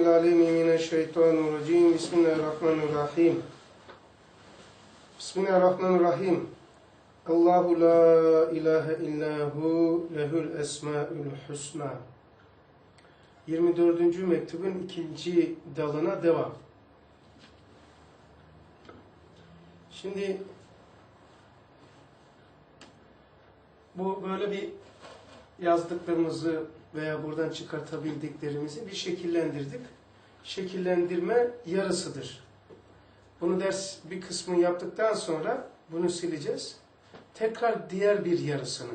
العليم من الشيطان الرجيم بسم الله الرحمن الرحيم بسم الله الرحمن الرحيم الله لا إله إلا هو له الأسماء الحسنى 24. mektubun ikinci dalına devam. Şimdi bu böyle bir yazdıklarımızı veya buradan çıkartabildiklerimizi bir şekillendirdik. Şekillendirme yarısıdır. Bunu ders bir kısmını yaptıktan sonra bunu sileceğiz. Tekrar diğer bir yarısını.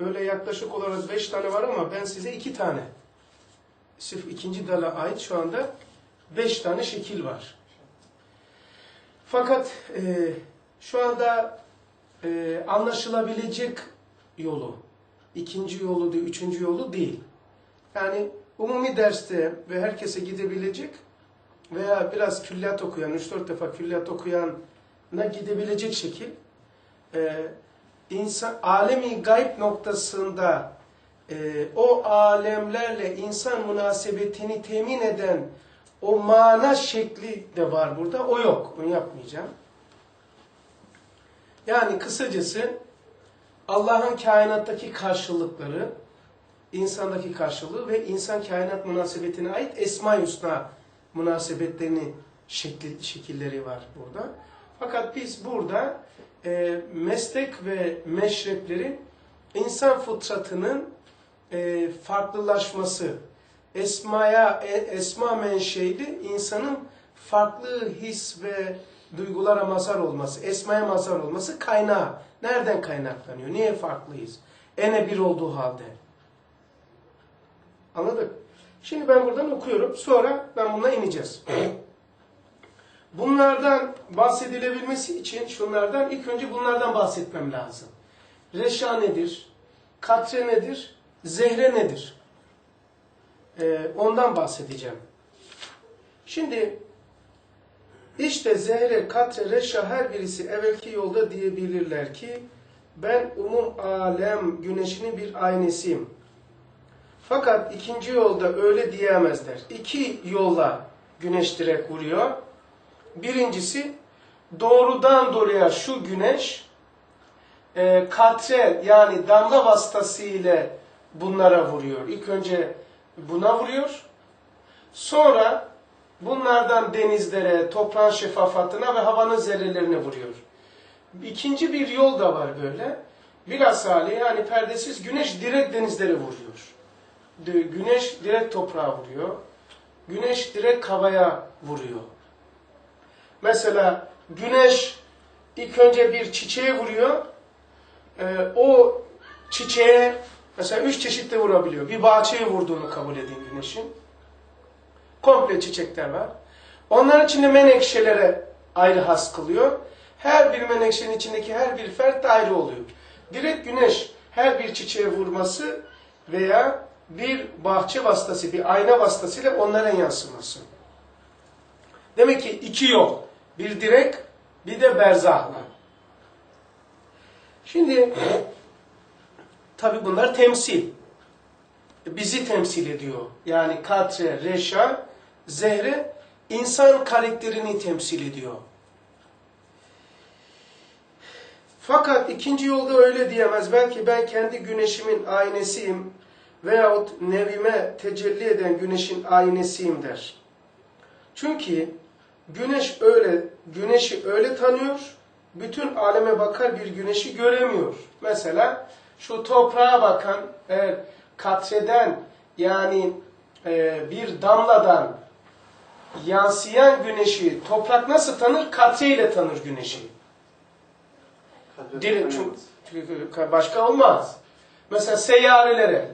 Böyle yaklaşık olarak beş tane var ama ben size iki tane. Sırf ikinci dala ait şu anda beş tane şekil var. Fakat e, şu anda e, anlaşılabilecek yolu, ikinci yolu değil, üçüncü yolu değil. Yani umumi derste ve herkese gidebilecek veya biraz külliyat okuyan, 3-4 defa külliyat okuyana gidebilecek şekil e, insan alemi gayb noktasında e, o alemlerle insan münasebetini temin eden o mana şekli de var burada. O yok. Onu yapmayacağım. Yani kısacası Allah'ın kainattaki karşılıkları, insandaki karşılığı ve insan kainat münasebetine ait Esma-i Hüsna münasebetlerini şekli, şekilleri var burada. Fakat biz burada e, meslek ve meşreplerin insan fıtratının e, farklılaşması, esmaya, e, esma menşeili insanın farklı his ve duygulara mazhar olması, esmaya mazhar olması kaynağı. Nereden kaynaklanıyor? Niye farklıyız? Ene bir olduğu halde. Anladık? Şimdi ben buradan okuyorum. Sonra ben buna ineceğiz. Bunlardan bahsedilebilmesi için şunlardan ilk önce bunlardan bahsetmem lazım. Reşa nedir? Katre nedir? Zehre nedir? Ee, ondan bahsedeceğim. Şimdi işte zehre, katre, reşa her birisi evvelki yolda diyebilirler ki ben umum alem güneşinin bir aynesiyim. Fakat ikinci yolda öyle diyemezler. İki yolla güneş direkt vuruyor. Birincisi doğrudan doğruya şu güneş e, katre yani damla vasıtasıyla bunlara vuruyor. İlk önce buna vuruyor. Sonra bunlardan denizlere, toprağın şefafatına ve havanın zerrelerine vuruyor. İkinci bir yol da var böyle. Hali yani perdesiz güneş direkt denizlere vuruyor. Güneş direkt toprağa vuruyor. Güneş direkt havaya vuruyor. Mesela güneş ilk önce bir çiçeğe vuruyor. Ee, o çiçeğe mesela üç çeşitle vurabiliyor. Bir bahçeye vurduğunu kabul edin güneşin. Komple çiçekler var. Onların içinde menekşelere ayrı has kılıyor. Her bir menekşenin içindeki her bir fert de ayrı oluyor. Direkt güneş her bir çiçeğe vurması veya bir bahçe vasıtası, bir ayna vasıtasıyla onların yansıması. Demek ki iki yol. Bir direkt, bir de berzahla. Şimdi tabi bunlar temsil. Bizi temsil ediyor. Yani katre, reşa, zehre insan karakterini temsil ediyor. Fakat ikinci yolda öyle diyemez. Belki ben kendi güneşimin aynesiyim veyahut nevime tecelli eden güneşin aynesiyim der. Çünkü güneş öyle, güneşi öyle tanıyor, bütün aleme bakar bir güneşi göremiyor. Mesela şu toprağa bakan, eğer katreden yani e, bir damladan yansıyan güneşi toprak nasıl tanır? Katre ile tanır güneşi. Çünkü başka olmaz. Mesela seyyarelere,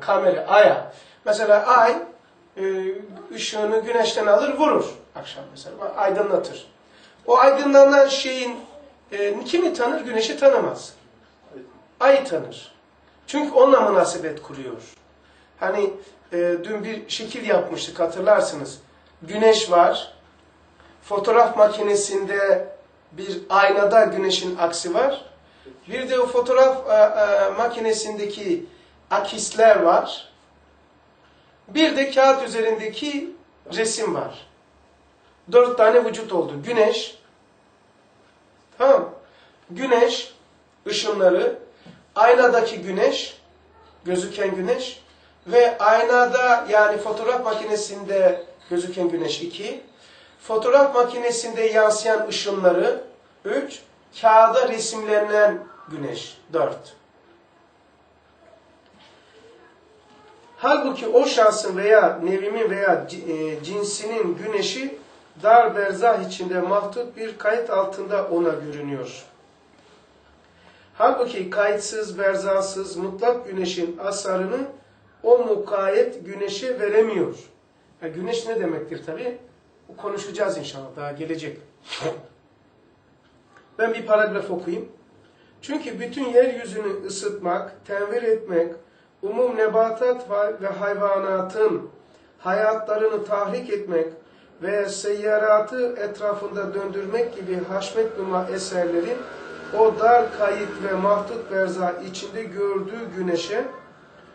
kamera, aya. Mesela ay e, ışığını güneşten alır vurur akşam mesela aydınlatır. O aydınlanan şeyin e, kimi tanır? Güneşi tanımaz. Ayı tanır. Çünkü onunla münasebet kuruyor. Hani e, dün bir şekil yapmıştık hatırlarsınız. Güneş var. Fotoğraf makinesinde bir aynada güneşin aksi var. Bir de o fotoğraf e, e, makinesindeki akisler var. Bir de kağıt üzerindeki resim var. Dört tane vücut oldu. Güneş, tamam? Güneş, ışınları, aynadaki güneş, gözüken güneş ve aynada yani fotoğraf makinesinde gözüken güneş iki, fotoğraf makinesinde yansıyan ışınları üç, kağıda resimlenen güneş dört. Halbuki o şahsın veya nevimin veya e, cinsinin güneşi dar berzah içinde mahdut bir kayıt altında ona görünüyor. Halbuki kayıtsız, berzasız, mutlak güneşin asarını o mukayyet güneşe veremiyor. Yani güneş ne demektir tabi? Konuşacağız inşallah daha gelecek. Ben bir paragraf okuyayım. Çünkü bütün yeryüzünü ısıtmak, tenvir etmek, umum nebatat ve hayvanatın hayatlarını tahrik etmek ve seyyaratı etrafında döndürmek gibi haşmet numa eserlerin o dar kayıt ve mahdut berza içinde gördüğü güneşe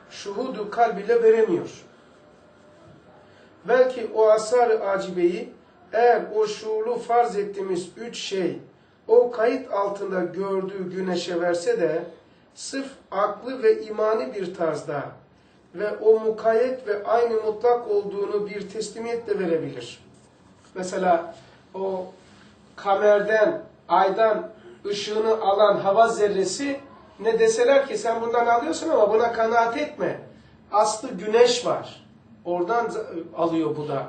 şuhudu kalb ile veremiyor. Belki o asar-ı acibeyi eğer o şuurlu farz ettiğimiz üç şey o kayıt altında gördüğü güneşe verse de sırf aklı ve imani bir tarzda ve o mukayyet ve aynı mutlak olduğunu bir teslimiyetle verebilir. Mesela o kamerden, aydan ışığını alan hava zerresi ne deseler ki sen bundan alıyorsun ama buna kanaat etme. Aslı güneş var. Oradan alıyor bu da.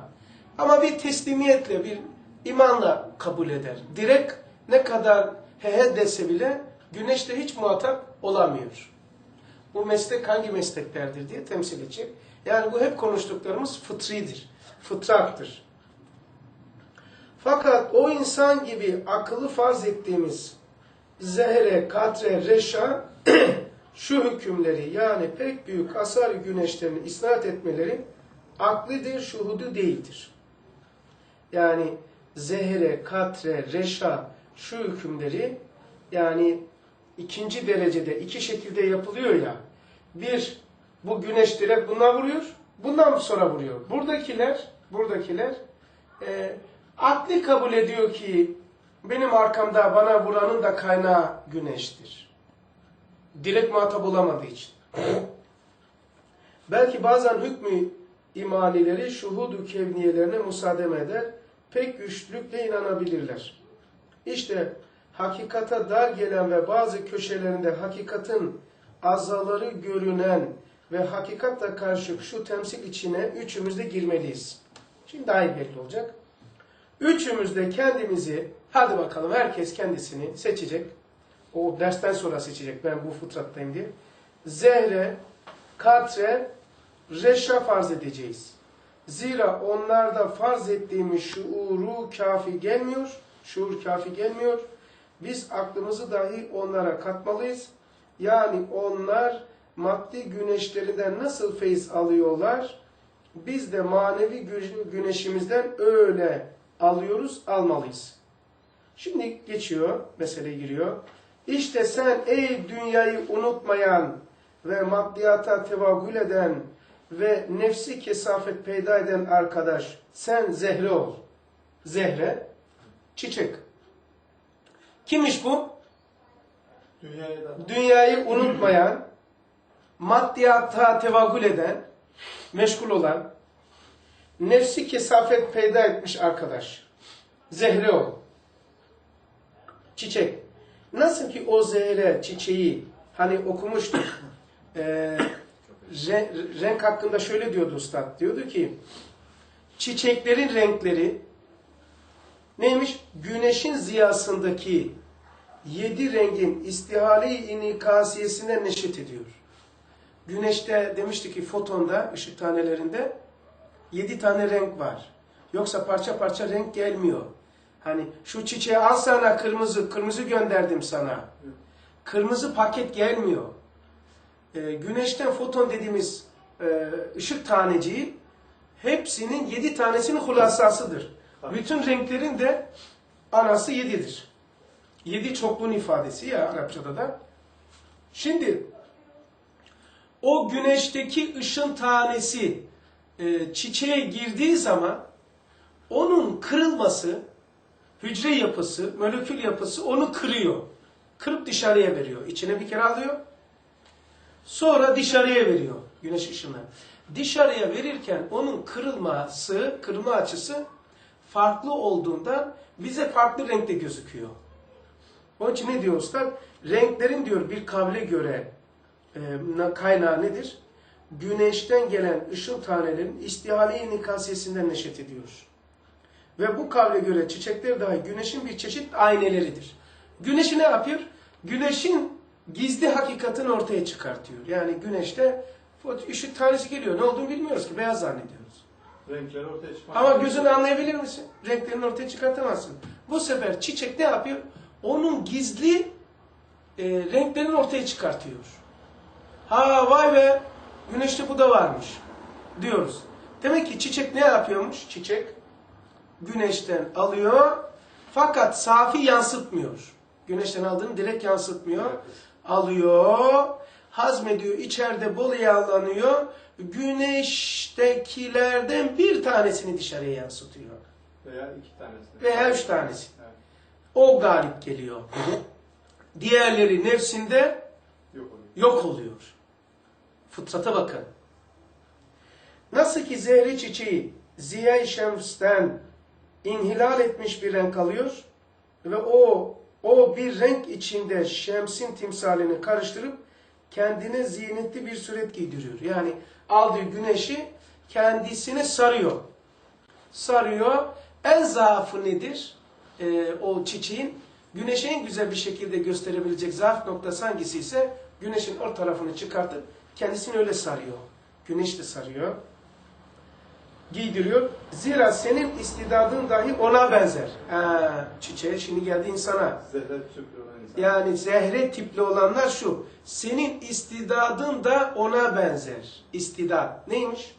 Ama bir teslimiyetle, bir imanla kabul eder. Direkt ne kadar he dese bile güneşle hiç muhatap olamıyor. Bu meslek hangi mesleklerdir diye temsil edecek. Yani bu hep konuştuklarımız fıtridir, fıtrattır. Fakat o insan gibi akıllı farz ettiğimiz zehre, katre, reşa şu hükümleri yani pek büyük asar güneşlerini isnat etmeleri aklidir, şuhudu değildir. Yani zehre, katre, reşa şu hükümleri yani ikinci derecede iki şekilde yapılıyor ya. Bir, bu güneş direkt buna vuruyor. Bundan sonra vuruyor. Buradakiler, buradakiler e, akli kabul ediyor ki benim arkamda bana vuranın da kaynağı güneştir. Direkt muhatap olamadığı için. Belki bazen hükmü imanileri şuhudu kevniyelerine musademe eder. Pek güçlükle inanabilirler. İşte hakikata dar gelen ve bazı köşelerinde hakikatin azaları görünen ve hakikatla karşı şu temsil içine üçümüz de girmeliyiz. Şimdi daha iyi belli olacak. Üçümüz de kendimizi, hadi bakalım herkes kendisini seçecek. O dersten sonra seçecek ben bu fıtrattayım diye. Zehre, katre, reşa farz edeceğiz. Zira onlarda farz ettiğimiz şuuru kafi gelmiyor. Şuur kafi gelmiyor. Biz aklımızı dahi onlara katmalıyız. Yani onlar maddi güneşlerinden nasıl feyiz alıyorlar? Biz de manevi güneşimizden öyle alıyoruz, almalıyız. Şimdi geçiyor, mesele giriyor. İşte sen ey dünyayı unutmayan ve maddiyata tevagül eden ve nefsi kesafet peyda eden arkadaş, sen zehre ol. Zehre, çiçek. Kimmiş bu? Dünyayı. Dünyayı unutmayan, maddiyata tevagül eden, meşgul olan, nefsi kesafet peyda etmiş arkadaş. Zehre ol. Çiçek. Nasıl ki o zehre, çiçeği, hani okumuştuk, e, renk hakkında şöyle diyordu ustad, diyordu ki, çiçeklerin renkleri neymiş? Güneşin ziyasındaki yedi rengin istihale-i inikasiyesine neşet ediyor. Güneşte demiştik ki fotonda, ışık tanelerinde yedi tane renk var. Yoksa parça parça renk gelmiyor. Hani şu çiçeği al sana kırmızı, kırmızı gönderdim sana. Kırmızı paket gelmiyor. Ee, güneşten foton dediğimiz e, ışık taneciği hepsinin yedi tanesinin hulasasıdır. Bütün renklerin de anası yedidir. Yedi çokluğun ifadesi ya Arapçada da. Şimdi o güneşteki ışın tanesi e, çiçeğe girdiği zaman onun kırılması, hücre yapısı, molekül yapısı onu kırıyor. Kırıp dışarıya veriyor. İçine bir kere alıyor. Sonra dışarıya veriyor güneş ışını. Dışarıya verirken onun kırılması, kırılma açısı farklı olduğundan bize farklı renkte gözüküyor. Onun için ne diyor usta? Renklerin diyor bir kavle göre e, na- kaynağı nedir? Güneşten gelen ışın tanelerin istihale-i nikasiyesinden neşet ediyor. Ve bu kavle göre çiçekler dahi güneşin bir çeşit ayneleridir. Güneşi ne yapıyor? Güneşin gizli hakikatini ortaya çıkartıyor. Yani güneşte ışık tanesi geliyor. Ne olduğunu bilmiyoruz ki. Beyaz zannediyoruz. Renkleri ortaya çıkmak. Ama gözünü anlayabilir misin? Renklerini ortaya çıkartamazsın. Bu sefer çiçek ne yapıyor? Onun gizli e, renklerini ortaya çıkartıyor. Ha vay be güneşte bu da varmış diyoruz. Demek ki çiçek ne yapıyormuş? Çiçek güneşten alıyor fakat safi yansıtmıyor. Güneşten aldığını direkt yansıtmıyor. Alıyor, hazmediyor, içeride bol yağlanıyor. Güneştekilerden bir tanesini dışarıya yansıtıyor. Veya iki tanesi. Veya üç tanesi. Evet. O galip geliyor. Diğerleri nefsinde Yok oluyor. yok oluyor. Fıtrata bakın. Nasıl ki zehri çiçeği ziya-i şemsten inhilal etmiş bir renk alıyor ve o o bir renk içinde şemsin timsalini karıştırıp kendine zinetli bir suret giydiriyor. Yani aldığı güneşi kendisine sarıyor. Sarıyor. En zaafı nedir? Ee, o çiçeğin güneşi en güzel bir şekilde gösterebilecek zaaf noktası hangisi ise güneşin o tarafını çıkartıp kendisini öyle sarıyor. Güneş de sarıyor. Giydiriyor. Zira senin istidadın dahi ona benzer. Ha, çiçeğe şimdi geldi insana. Zehre tüplü olan insan. Yani zehre tipli olanlar şu. Senin istidadın da ona benzer. İstidat. Neymiş?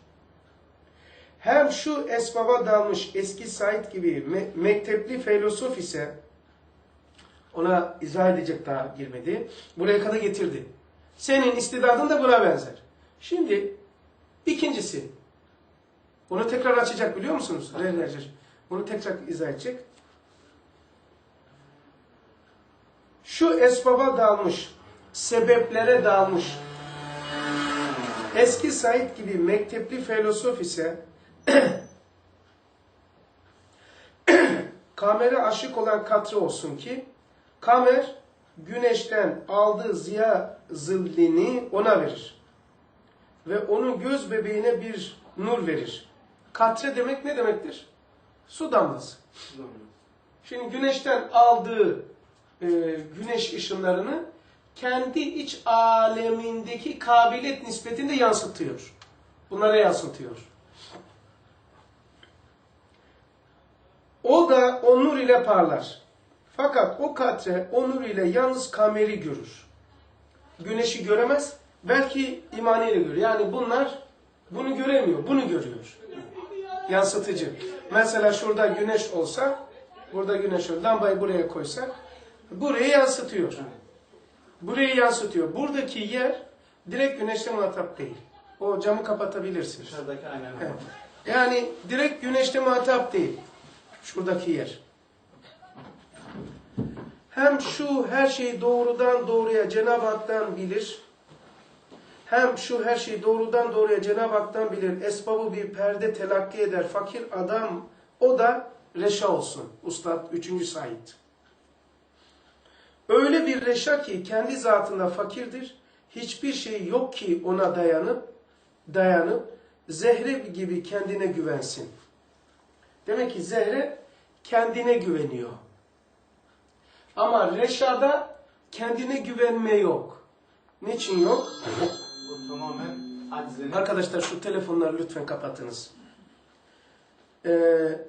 Hem şu esbaba dalmış eski Said gibi me- mektepli filozof ise ona izah edecek daha girmedi. Buraya kadar getirdi. Senin istidadın da buna benzer. Şimdi ikincisi. Bunu tekrar açacak biliyor musunuz? Rehberler. Bunu tekrar izah edecek. şu esbaba dalmış, sebeplere dalmış. Eski Said gibi mektepli filozof ise kamere aşık olan katre olsun ki kamer güneşten aldığı ziya zillini ona verir. Ve onun göz bebeğine bir nur verir. Katre demek ne demektir? Su damlası. Şimdi güneşten aldığı e, güneş ışınlarını kendi iç alemindeki kabiliyet nispetinde yansıtıyor. Bunlara yansıtıyor. O da o nur ile parlar. Fakat o katre o nur ile yalnız kameri görür. Güneşi göremez, belki imaniyle görür. Yani bunlar bunu göremiyor, bunu görüyor. Yansıtıcı. Mesela şurada güneş olsa, burada güneş olsa, lambayı buraya koysak, burayı yansıtıyor. Burayı yansıtıyor. Buradaki yer direkt güneşle muhatap değil. O camı kapatabilirsiniz. Dışarıdaki aynen. Evet. Yani direkt güneşte muhatap değil. Şuradaki yer. Hem şu her şeyi doğrudan doğruya Cenab-ı Hak'tan bilir. Hem şu her şeyi doğrudan doğruya Cenab-ı Hak'tan bilir. Esbabı bir perde telakki eder. Fakir adam o da reşa olsun. Ustad 3. Said. Öyle bir reşa ki kendi zatında fakirdir. Hiçbir şey yok ki ona dayanıp dayanıp zehre gibi kendine güvensin. Demek ki zehre kendine güveniyor. Ama reşada kendine güvenme yok. Niçin yok? Tamamen aczenin. Arkadaşlar şu telefonları lütfen kapatınız. Ee,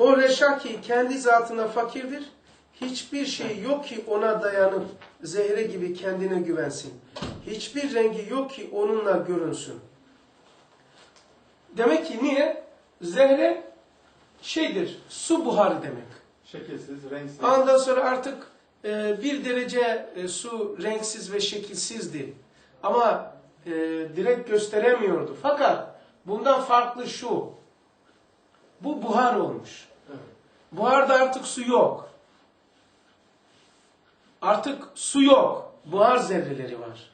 o reşa ki kendi zatına fakirdir. Hiçbir şey yok ki ona dayanıp zehre gibi kendine güvensin. Hiçbir rengi yok ki onunla görünsün. Demek ki niye? Zehre şeydir, su buharı demek. Şekilsiz, renksiz. Ondan sonra artık e, bir derece e, su renksiz ve şekilsizdi. Ama e, direkt gösteremiyordu. Fakat Bundan farklı şu. Bu buhar olmuş. Evet. Buharda artık su yok. Artık su yok. Buhar zerreleri var.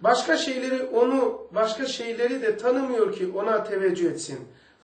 Başka şeyleri onu, başka şeyleri de tanımıyor ki ona teveccüh etsin.